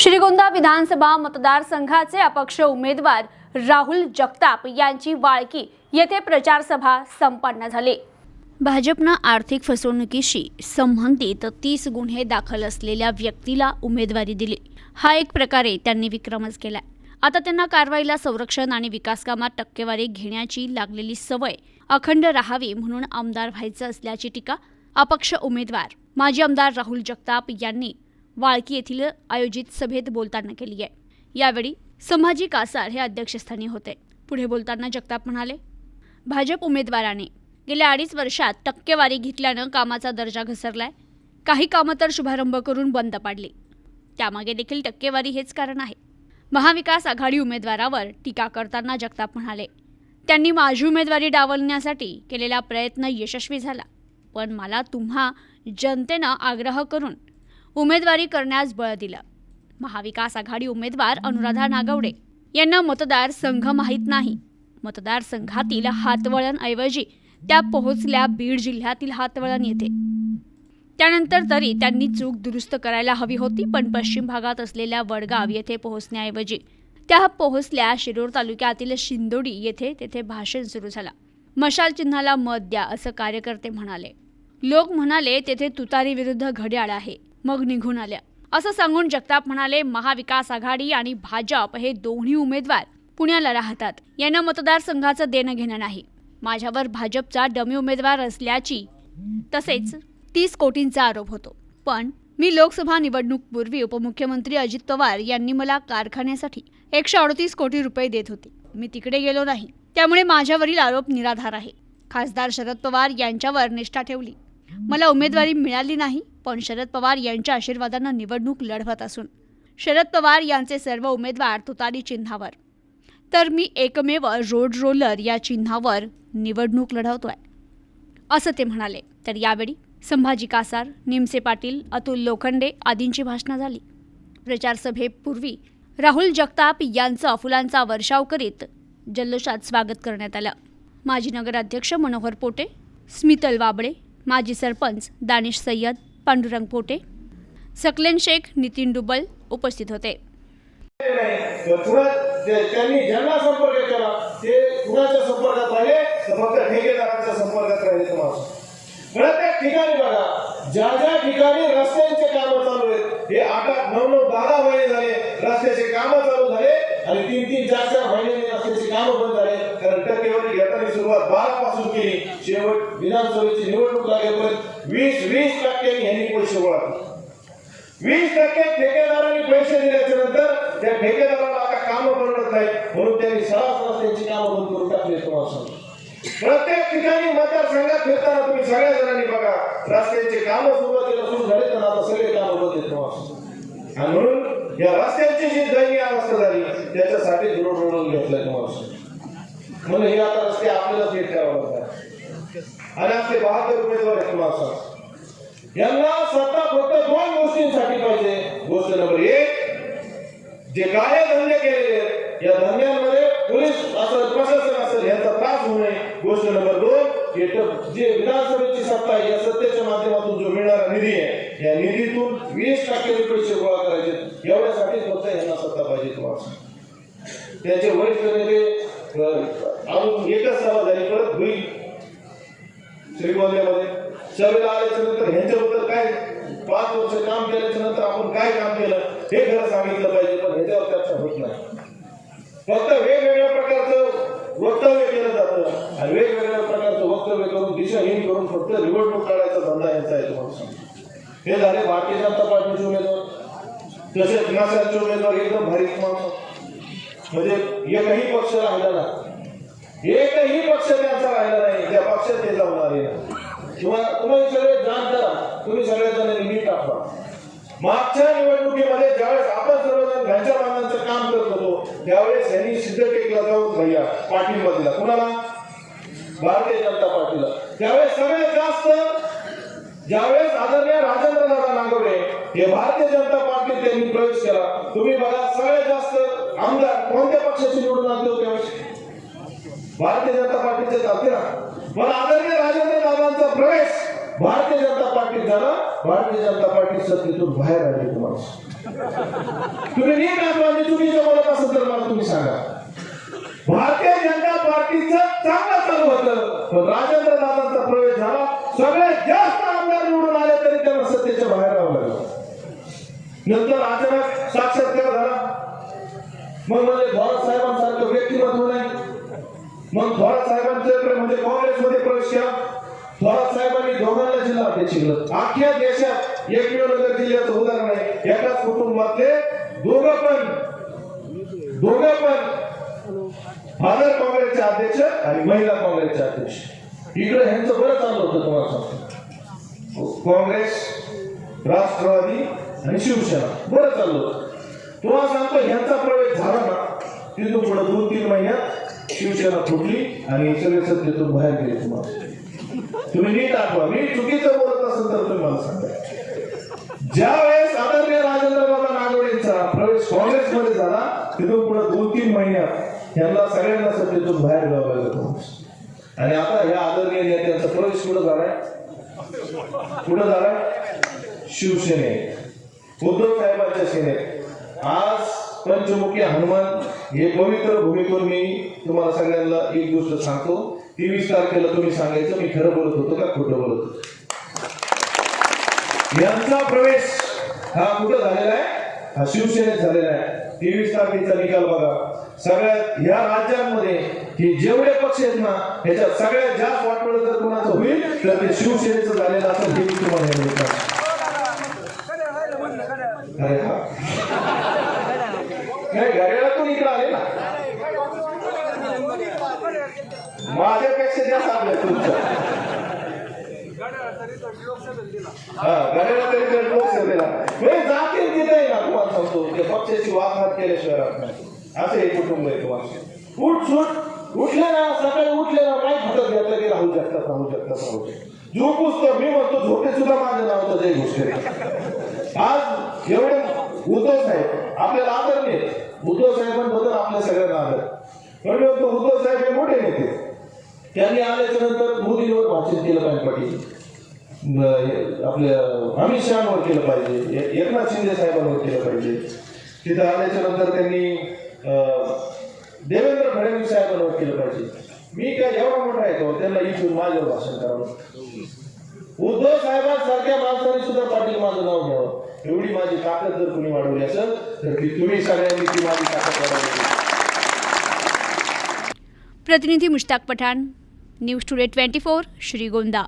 श्रीगोंदा विधानसभा मतदारसंघाचे अपक्ष उमेदवार राहुल जगताप यांची वाळकी. येथे प्रचारसभा संपन्न झाली. भाजपनं आर्थिक फसवणुकीशी संबंधित तीस गुन्हे दाखल असलेल्या व्यक्तीला उमेदवारी दिली. हा एक प्रकारे त्यांनी विक्रमच केला आता त्यांना कारवाईला संरक्षण आणि विकासकामात टक्केवारी घेण्याची लागलेली सवय अखंड राहावी म्हणून आमदार व्हायचं असल्याची टीका अपक्ष उमेदवार माजी आमदार राहुल जगताप यांनी वाळकी येथील आयोजित सभेत बोलताना केली आहे. यावेळी संभाजी कासार हे अध्यक्षस्थानी होते. पुढे बोलताना जगताप म्हणाले भाजप उमेदवाराने गेल्या अडीच वर्षात टक्केवारी घेतल्यानं कामाचा दर्जा घसरलाय. काही कामं तर शुभारंभ करून बंद पाडली. त्यामागे देखील टक्केवारी हेच कारण आहे. महाविकास आघाडी उमेदवारावर टीका करताना जगताप म्हणाले त्यांनी माझी उमेदवारी डावलण्यासाठी केलेला प्रयत्न यशस्वी झाला. पण मला तुम्हा जनतेनं आग्रह करून उमेदवारी करण्यास बळ दिलं. महाविकास आघाडी उमेदवार अनुराधा नागवडे यांना मतदारसंघ माहीत नाही. मतदारसंघातील हातवळणऐवजी त्या पोहोचल्या बीड जिल्ह्यातील हातवळण येथे. त्यानंतर तरी त्यांनी चूक दुरुस्त करायला हवी होती पण पश्चिम भागात असलेल्या वडगाव येथे पोहोचण्याऐवजी त्या पोहोचल्या शिरूर तालुक्यातील शिंदोडी येथे तेथे भाषण सुरू झाला. मशाल चिन्हाला मत द्या असं कार्यकर्ते म्हणाले. लोक म्हणाले तेथे तुतारी विरुद्ध घड्याळ आहे. मग निघून आल्या. असं सांगून जगताप म्हणाले महाविकास आघाडी आणि भाजप हे दोन्ही उमेदवार पुण्याला राहतात. यांना मतदारसंघाचं देणं घेणं नाही. माझ्यावर भाजपचा डमी उमेदवार असल्याची तसेच तीस कोटींचा आरोप होतो. पण मी लोकसभा निवडणूकपूर्वी उपमुख्यमंत्री अजित पवार यांनी मला कारखान्यासाठी एकशे अडतीस कोटी रुपये देत होते. मी तिकडे गेलो नाही. त्यामुळे माझ्यावरील आरोप निराधार आहे. खासदार शरद पवार यांच्यावर निष्ठा ठेवली. मला उमेदवारी मिळाली नाही. पण शरद पवार यांच्या आशीर्वादानं निवडणूक लढवत असून शरद पवार यांचे सर्व उमेदवार तुतारी चिन्हावर. तर मी एकमेव रोड रोलर या चिन्हावर निवडणूक लढवतोय असं ते म्हणाले. तर यावेळी संभाजी कासार निमसे पाटील अतुल लोखंडे आदींची भाषणं झाली. प्रचारसभेपूर्वी राहुल जगताप यांचं फुलांचा वर्षाव करीत जल्लोषात स्वागत करण्यात आलं. माजी नगराध्यक्ष मनोहर पोटे स्मितल वाबळे माजी सरपंच दानिश सय्यद पांडुरंग पोटे सकलेन शेख नितीन डुबल उपस्थित होते. त्यांनी ज्यांना संपर्क केला ते कुणाच्या संपर्कात राहिले तर फक्त ठेकेदारांच्या संपर्कात राहिले तुम्हाला प्रत्येक ठिकाणी बघा ज्या ज्या ठिकाणी रस्त्यांचे काम चालू आहेत. हे आठ आठ नऊ नऊ दहा दहा महिने झाले. रस्त्याचे काम चालू झाले. आणि तीन तीन चार चार महिने असल्याचे कामं बंद झाले. कारण टक्केवारी घेताना सुरुवात बारा पासून केली. शेवट विधानसभेची निवडणूक लागेपर्यंत वीस वीस टक्क्यांनी ह्यांनी पैसे गोळा वीस टक्के ठेकेदारांनी पैसे दिल्याच्या नंतर त्या ठेकेदाराला आता कामं परवडत नाही म्हणून त्यांनी सरासर त्यांची कामं बंद करून टाकली तुम्हाला सांगतो. प्रत्येक ठिकाणी मतदारसंघात फिरताना तुम्ही सगळ्या जणांनी बघा. रस्त्यांचे कामं सुरुवातीला सुरू झाले तर आता सगळे कामं बंद आहेत तुम्हाला आणि म्हणून या रस्त्याची जी दैनीय अवस्था झाली त्याच्यासाठी रोड रोडून घेतलाय तुम्हाला. म्हणून हे आता रस्ते आपल्यालाच हे करावं लागतात. आणि आपले बहात्तर उमेदवार आहेत तुम्हाला यांना स्वतः फक्त दोन गोष्टींसाठी पाहिजे. गोष्ट नंबर एक जे काय धंदे केलेले आहेत या धंद्यांमध्ये पोलीस असेल प्रशासन असेल यांचा त्रास होऊ नये. गोष्ट नंबर दोन हे तर जे विधानसभेची सत्ता आहे या सत्तेच्या माध्यमातून जो मिळणारा निधी आहे या निधीतून वीस टक्के पैसे गोळा करायचे एवढ्यासाठी फक्त यांना सत्ता पाहिजे तुम्हाला त्याचे वरिष्ठ नेते अं, एकच सभा झाली परत होईल. श्रीगोंद्यामध्ये सभेला आल्याच्यानंतर ह्यांच्याबद्दल काय पाच वर्ष काम केल्याच्यानंतर आपण काय काम केलं हे खरं सांगितलं पाहिजे पण ह्याच्यावर चर्चा होत नाही. फक्त वेगवेगळ्या प्रकारचं वक्तव्य केलं जातं. आणि वेगवेगळ्या प्रकारचं वक्तव्य करून दिशाहीन करून फक्त निवडणूक काढायचा धंदा यांचा आहे तुम्हाला सांगतो. हे झाले भारतीय जनता पार्टीचे उमेदवार तसेच नासाचे उमेदवार एकदम भारी माणसं. म्हणजे एकही पक्ष राहिला नाही. एकही पक्ष त्यांचा राहिला नाही. त्या पक्षात ते जाऊन आले नाही. किंवा तुम्ही सगळे जाण करा. तुम्ही सगळेजण नीट टाकवा. मागच्या निवडणुकीमध्ये ज्यावेळेस आपण सर्वजण घरच्या बांधांचं काम करत होतो त्यावेळेस यांनी सिद्धटेकला जाऊन भैया पाठिंबा दिला कुणाला? भारतीय जनता पार्टीला. त्यावेळेस सगळ्यात जास्त ज्यावेळेस आदरणीय राजेंद्र दादा नागवडे हे भारतीय जनता पार्टीत त्यांनी प्रवेश केला तुम्ही बघा सगळ्यात जास्त आमदार कोणत्या पक्षाचे निवडून आणतो होते त्यावेळेस भारतीय जनता पार्टीचे जाते ना. पण आदरणीय राजेंद्र दादांचा प्रवेश भारतीय जनता पार्टीत झाला. भारतीय जनता पार्टी सत्तेतून बाहेर आली तुम्हाला. तुम्ही नीट आठवा म्हणजे चुकीचं बोलत असेल तर मला तुम्ही सांगा. भारतीय जनता पार्टीचं चांगलं चालू होतं पण राजेंद्र दादांचा प्रवेश झाला. सगळ्यात जास्त आमदार निवडून आले तरी त्यांना सत्तेच्या बाहेर राहावं लागलं. नंतर अचानक साक्षात्कार मग म्हणजे थोरात साहेबांसारखं व्यक्तिमत्व नाही. मग थोरात साहेबांच्याकडे म्हणजे काँग्रेसमध्ये प्रवेश केला. थोरात साहेबांनी दोघांना जिल्हा अध्यक्ष केलं. अख्ख्या देशात एकमेव नगर जिल्ह्याचं उदाहरण आहे. एकाच कुटुंबातले दोघं पण दोघं पण फादर काँग्रेसचे अध्यक्ष आणि महिला काँग्रेसचे अध्यक्ष. इकडे ह्यांचं बरं चाललं होतं तुम्हाला सांगतो. काँग्रेस राष्ट्रवादी आणि शिवसेना. बरं चाललं होतं. तुम्हाला सांगतो ह्यांचा प्रवेश झाला ना तिथून पुढे दोन तीन महिन्यात शिवसेना फुटली आणि सगळे सत्तेतून बाहेर गेले तुम्हाला. तुम्ही नीट आठवा मी चुकीचं बोलत असेल तर तुम्ही मला सांगा. ज्या वेळेस आदरणीय राजेंद्र बाबा नागवडेंचा प्रवेश काँग्रेसमध्ये झाला तिथून पुढे दोन तीन महिन्यात यांना सगळ्यांना सत्तेतून बाहेर गावा लागलं. आणि आता या आदरणीय नेत्यांचा प्रवेश कुठं झालाय? कुठं झालाय? शिवसेनेत. उद्धव साहेबांच्या सेनेत. आज पंचमुखी हनुमान हे पवित्र भूमीतून मी तुम्हाला सगळ्यांना एक गोष्ट सांगतो. तेवीस तारखेला तुम्ही सांगायचं मी खरं बोलत होतो का खोटं बोलत होतो? यांचा प्रवेश हा कुठं झालेला आहे? हा शिवसेनेत झालेला आहे. तेवीस तारखेचा निकाल बघा. सगळ्यात या राज्यांमध्ये हे जेवढे पक्ष आहेत ना ह्याच्यात सगळ्यात जास्त वाटवलं जर कोणाचं होईल तर ते शिवसेनेचं झालेलं असं हे तुम्हाला या निमित्तानं अरे हा नाही घड्याळातून इकडे आले? ना माझ्यापेक्षा जास्त आपल्या तुमचं हा घड्याळा तरी जर लोकसभेला. म्हणजे जातील तिथे ना तुम्हाला सांगतो त्या पक्षाची वागहात केल्याशिवाय राहत नाही. असं हे कुटुंब आहे तुम्हाला. उठ सुट उठले ना सकाळी उठले ना काय फुटत घेतलं की राहू शकतात राहू शकतात राहू शकतात. झोपूस तर मी म्हणतो झोपे सुद्धा माझं नाव तर जय घुसले आज एवढे उद्धव साहेब आपल्याला आदरणीय नाही. उद्धव साहेबांबद्दल आपल्या सगळ्यांना आदर. पण उद्धव साहेब हे मोठे नेते. त्यांनी आल्याच्यानंतर मोदींवर भाषण केलं पाहिजे पाटील आपल्या अमित शहावर केलं पाहिजे. एकनाथ शिंदे साहेबांवर केलं पाहिजे. तिथं आल्याच्यानंतर त्यांनी देवेंद्र फडणवीस साहेबांवर केलं पाहिजे. मी काय एवढा मोठा आहे तो त्यांना इथून माझ्यावर भाषण करावं. उद्धव साहेबांसारख्या माणसाने सुद्धा पाटील माझं नाव घ्यावं. एवढी माझी ताकद जर कुणी वाढवली असेल तर ती तुम्ही सगळ्यांनी ती माझी ताकद वाढवली. प्रतिनिधी Mushtaq Pathan news today twenty four Shrigonda.